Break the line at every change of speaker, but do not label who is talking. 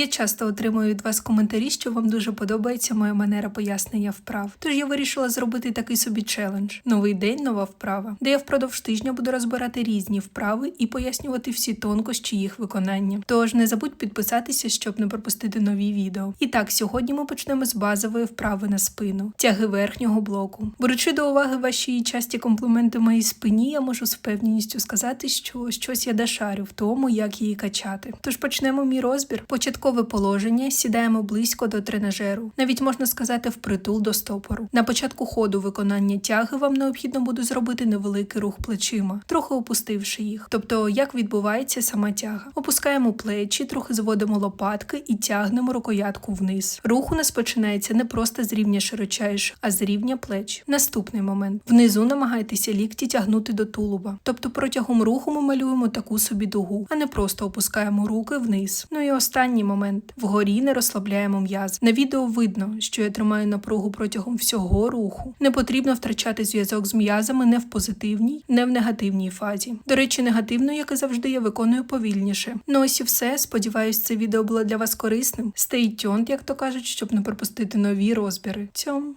Я часто отримую від вас коментарі, що вам дуже подобається моя манера пояснення вправ. Тож я вирішила зробити такий собі челендж: новий день, нова вправа, де я впродовж тижня буду розбирати різні вправи і пояснювати всі тонкощі їх виконання. Тож не забудь підписатися, щоб не пропустити нові відео. І так, сьогодні ми почнемо з базової вправи на спину, тяги верхнього блоку. Беручи до уваги ваші часті компліменти моїй спині, я можу з впевненістю сказати, що щось я дошарю в тому, як її качати. Тож почнемо мій розбір. Початкове положення сідаємо близько до тренажеру, навіть можна сказати впритул до стопору. На початку ходу виконання тяги вам необхідно буде зробити невеликий рух плечима, трохи опустивши їх. Тобто, як відбувається сама тяга. Опускаємо плечі, трохи зводимо лопатки і тягнемо рукоятку вниз. Рух у нас починається не просто з рівня широчайш, а з рівня плеч. Наступний момент. Внизу намагайтеся лікті тягнути до тулуба. Тобто протягом руху ми малюємо таку собі дугу, а не просто опускаємо руки вниз. Ну і останній момент. Вгорі не розслабляємо м'яз. На відео видно, що я тримаю напругу протягом всього руху. Не потрібно втрачати зв'язок з м'язами не в позитивній, не в негативній фазі. До речі, негативну, як і завжди, я виконую повільніше. Ну ось і все. Сподіваюсь, це відео було для вас корисним. Stay tuned, як то кажуть, щоб не пропустити нові розбіри. Цьом.